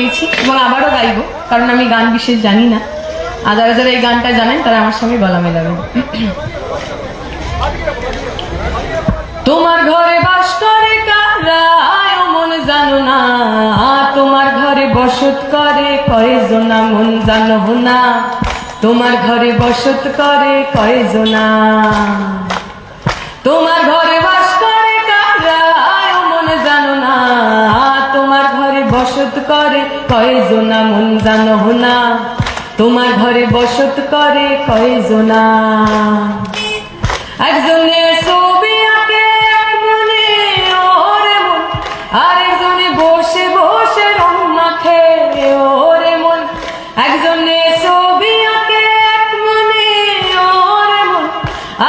গেয়েছি এবং আবারও গাইবো, কারণ আমি গান বিশেষ জানি না। আর যারা যারা এই গানটা জানেন, তারা আমার সঙ্গে গলা মেলাবেন। তোমার ঘরে বাস করে কারা মন জানো না। তোমার ঘরে বসত করে কয়জনা মন জানো না। তোমার ঘরে বসত করে কয়জনা তোমার ঘরে করে কয়জনা মন জানো না। তোমার ঘরে বসত করে কয়জনা একজনে ছবি আঁকে ওরে মন। আরেকজনে বসে বসে রং মাখে, ওরে মন। একজনে ছবি আঁকে ওরে মন।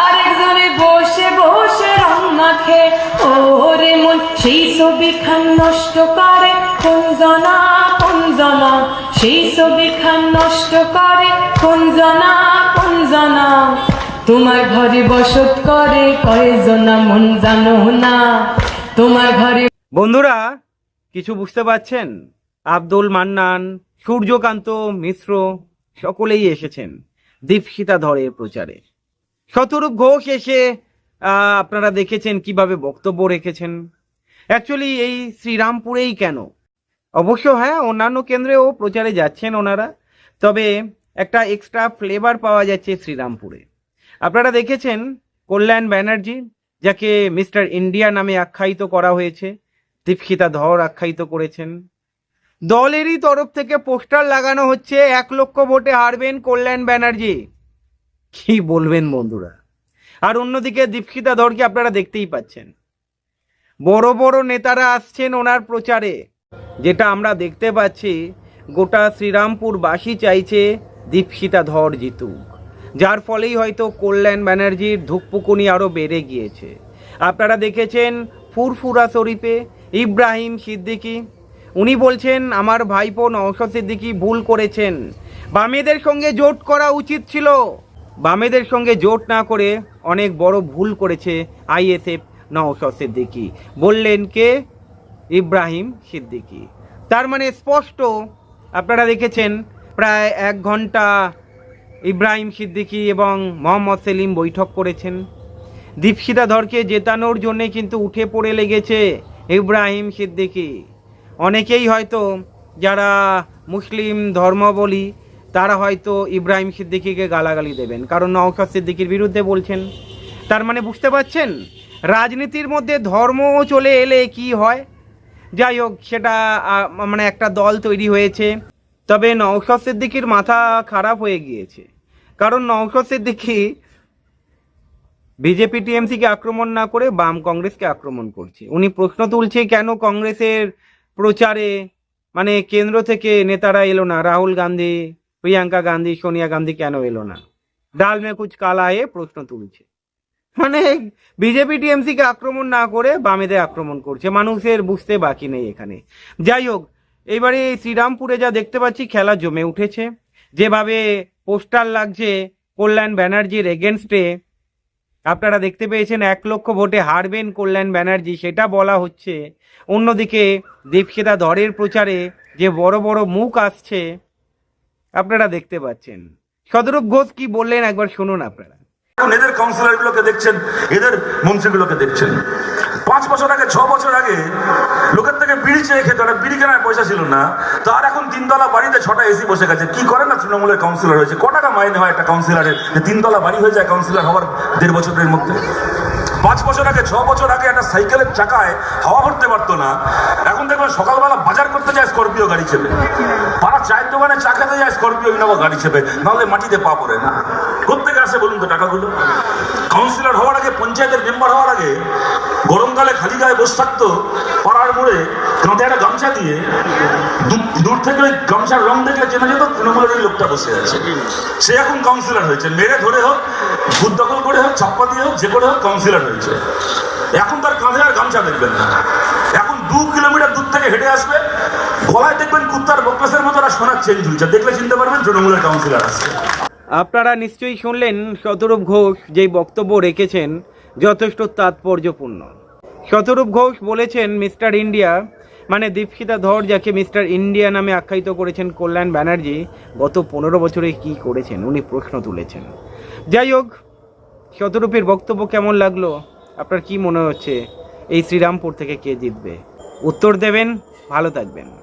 আরেকজনে বসে বসে রং মাখে, ওরে মন। সেই ছবি খান নষ্ট করে জনা কোন জনা সেই ছবি নষ্ট করে কোন জনা কোন জনা তোমার ঘরে বসত করে কয়জনা মন জানো না। তোমার ঘরে বন্ধুরা, কিছু বুঝতে পারছেন? আব্দুল মান্নান, সূর্যকান্ত মিশ্র সকলেই এসেছেন দীপশিতা ধরের প্রচারে। শতরূপ ঘোষ এসে আপনারা দেখেছেন কীভাবে বক্তব্য রেখেছেন। অ্যাকচুয়ালি এই শ্রীরামপুরেই কেন? অবশ্য হ্যাঁ অন্যান্য কেন্দ্রেও প্রচারে যাচ্ছেন ওনারা। তবে একটা এক্সট্রা ফ্লেভার পাওয়া যাচ্ছে শ্রীরামপুরে। আপনারা দেখেছেন কল্যাণ ব্যানার্জি, যাকে মিস্টার ইন্ডিয়া নামে আখ্যায়িত করা হয়েছে, দীপশিতা ধর আখ্যায়িত করেছেন। দলেরই তরফ থেকে পোস্টার লাগানো হচ্ছে, এক লক্ষ ভোটে হারবেন কল্যাণ ব্যানার্জি। কি বলবেন বন্ধুরা? আর অন্যদিকে দীপশিতা ধরকে আপনারা দেখতেই পাচ্ছেন। বড় বড় নেতারা আসছেন ওনার প্রচারে। যেটা আমরা দেখতে পাচ্ছি, গোটা শ্রীরামপুরবাসী চাইছে দীপশিতা ধর জিতুক। যার ফলেই হয়তো কল্যাণ ব্যানার্জির ধুকপুকুনি আরও বেড়ে গিয়েছে। আপনারা দেখেছেন ফুরফুরা শরীফে ইব্রাহিম সিদ্দিকী। উনি বলছেন, আমার ভাইপো নওশদ সিদ্দিকী ভুল করেছেন। বামেদের সঙ্গে জোট করা উচিত ছিল। বামেদের সঙ্গে জোট না করে অনেক বড় ভুল করেছে আইএসএফ নওশদ সিদ্দিকী। বললেন কে? ইব্রাহিম সিদ্দিকী। তার মানে স্পষ্ট, আপনারা দেখেছেন, প্রায় এক ঘণ্টা ইব্রাহিম সিদ্দিকী এবং মোহাম্মদ সেলিম বৈঠক করেছেন। দীপশিতা ধরকে জেতানোর জন্যে কিন্তু উঠে পড়ে লেগেছে ইব্রাহিম সিদ্দিকী। অনেকেই হয়তো, যারা মুসলিম ধর্মাবলী, তারা হয়তো ইব্রাহিম সিদ্দিকিকে গালাগালি দেবেন, কারণ নওশাদ সিদ্দিকির বিরুদ্ধে বলছেন। তার মানে বুঝতে পারছেন, রাজনীতির মধ্যে ধর্ম চলে এলে কি হয়? যাই হোক, সেটা মানে একটা দল তৈরি হয়েছে। তবে নওশাদ সিদ্দিকীর মাথা খারাপ হয়ে গিয়েছে। কারণ নওশাদ সিদ্দিকী বিজেপি টিএমসিকে আক্রমণ না করে বাম কংগ্রেসকে আক্রমণ করছে। উনি প্রশ্ন তুলছে, কেন কংগ্রেসের প্রচারে মানে কেন্দ্র থেকে নেতারা এলো না? রাহুল গান্ধী, প্রিয়াঙ্কা গান্ধী, সোনিয়া গান্ধী কেন এলো না? ডাল মে কুচ কালা এ প্রশ্ন তুলছে। মানে বিজেপি টিএমসিকে আক্রমণ না করে বামেদের আক্রমণ করছে। মানুষের বুঝতে বাকি নেই এখানে। যাই হোক, এইবারে শ্রীরামপুরে যা দেখতে পাচ্ছি, খেলা জমে উঠেছে। যেভাবে পোস্টার লাগছে কল্যাণ ব্যানার্জির এগেনস্টে আপনারা দেখতে পেয়েছেন এক লক্ষ ভোটে হারবেন কল্যাণ ব্যানার্জি, সেটা বলা হচ্ছে। অন্যদিকে দীপশিতা ধরের প্রচারে যে বড় বড় মুখ আসছে, আপনারা দেখতে পাচ্ছেন। সদরূপ ঘোষ কি বললেন একবার শুনুন আপনারা। দেখছেন, এদের দেখছেন। পাঁচ বছর আগে, ছ বছর আগে লোকের থেকে বিড়ি চেয়ে খেতে বিড়ি কেনার পয়সা ছিল না। তার এখন তিনতলা বাড়িতে ছটা এসি বসে গেছে। কি করে না তৃণমূলের কাউন্সিলর হয়েছে? মাইনে হয় একটা কাউন্সিলরের তিনতলা বাড়ি হয়ে যায় কাউন্সিলর হওয়ার দেড় বছরের মধ্যে। পাঁচ বছর আগে, ছ বছর আগে একটা সাইকেলের চাকায় হাওয়া ভরতে পারতো না। এখন দেখবেন সকালবেলা বাজার করতে যায় স্করপিও গাড়ি চেপে। পাড়া চায়ের দোকানে চা খেতে যায় স্করপিও, ইনোভা গাড়ি চেপে। নাহলে মাটিতে পা পড়ে না। কোথেকে আসে বলুন তো টাকাগুলো? কাউন্সিলর হওয়ার আগে, পঞ্চায়েতের মেম্বার হওয়ার আগে, গরমকালে খালি গায়ে বসে থাকতো, পাড়ার মোড়ে কাঁধে একটা গামছা দিয়ে দূর- থেকে ওই গামছার রং দেখলে চেনা যেত তৃণমূলের ওই লোকটা বসে আছে। সে এখন কাউন্সিলর হয়েছে। মেরে ধরে হোক, ভূত দখল করে হোক ছাপ্পা দিয়ে হোক, যে করে হোক কাউন্সিলর হয়েছে। এখন তার কাঁধে আর গামছা দেখবেন না। এখন দু কিলোমিটার দূর থেকে হেঁটে আসবে। গলায় দেখবেন কুত্তার বকলেসের মতো একটা সোনার চেঞ্জ ঝুলছে। দেখলে চিনতে পারবেন তৃণমূলের কাউন্সিলর আসছে আপনারা নিশ্চয়ই শুনলেন শতরূপ ঘোষ যেই বক্তব্য রেখেছেন যথেষ্ট তাৎপর্যপূর্ণ। শতরূপ ঘোষ বলেছেন, মিস্টার ইন্ডিয়া মানে দীপশিতা ধর, যাকে মিস্টার ইন্ডিয়া নামে আখ্যায়িত করেছেন কল্যাণ ব্যানার্জি, গত পনেরো বছরে কি করেছেন? উনি প্রশ্ন তুলেছেন। যাই হোক, শতরূপের বক্তব্য কেমন লাগল? আপনার কি মনে হচ্ছে? এই শ্রীরামপুর থেকে কে জিতবে? উত্তর দেবেন, ভালো থাকবেন।